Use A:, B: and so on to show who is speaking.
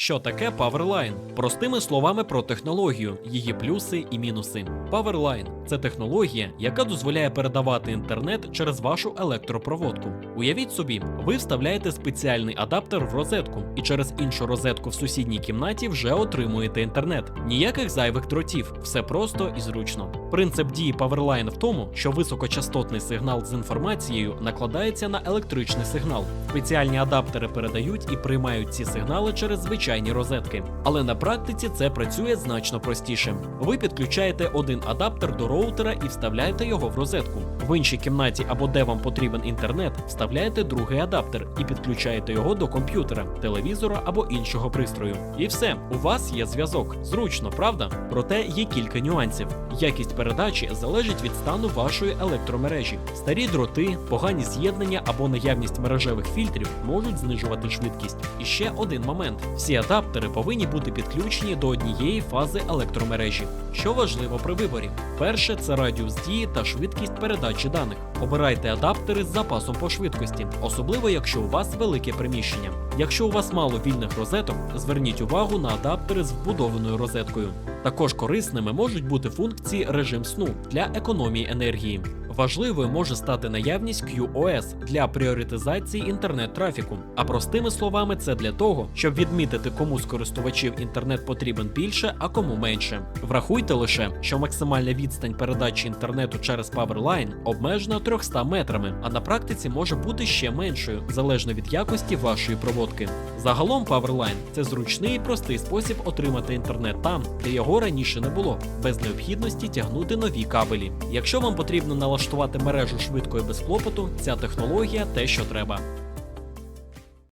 A: Що таке Powerline? Простими словами про технологію, її плюси і мінуси. Powerline – це технологія, яка дозволяє передавати інтернет через вашу електропроводку. Уявіть собі, ви вставляєте спеціальний адаптер в розетку, і через іншу розетку в сусідній кімнаті вже отримуєте інтернет. Ніяких зайвих дротів, все просто і зручно. Принцип дії Powerline в тому, що високочастотний сигнал з інформацією накладається на електричний сигнал. Спеціальні адаптери передають і приймають ці сигнали через звичайні розетки. Але на практиці це працює значно простіше. Ви підключаєте один адаптер до роутера і вставляєте його в розетку. В іншій кімнаті або де вам потрібен інтернет, вставляєте другий адаптер і підключаєте його до комп'ютера, телевізора або іншого пристрою. І все, у вас є зв'язок. Зручно, правда? Проте є кілька нюансів. Якість передачі залежить від стану вашої електромережі. Старі дроти, погані з'єднання або наявність мережевих фільтрів можуть знижувати швидкість. І ще один момент: всі адаптери повинні бути підключені до однієї фази електромережі. Що важливо при виборі: перше це радіус дії та швидкість передачі даних. Обирайте адаптери з запасом по швидкості, особливо якщо у вас велике приміщення. Якщо у вас мало вільних розеток, зверніть увагу на адаптери з вбудованою розеткою. Також корисними можуть бути функції режим сну для економії енергії. Важливою може стати наявність QoS для пріоритизації інтернет-трафіку. А простими словами, це для того, щоб відмітити, кому з користувачів інтернет потрібен більше, а кому менше. Врахуйте лише, що максимальна відстань передачі інтернету через Powerline обмежена 300 метрами, а на практиці може бути ще меншою, залежно від якості вашої проводки. Загалом Powerline – це зручний і простий спосіб отримати інтернет там, де його раніше не було, без необхідності тягнути нові кабелі. Якщо вам потрібно налаштувати мережу швидко і без клопоту, ця технологія те, що треба.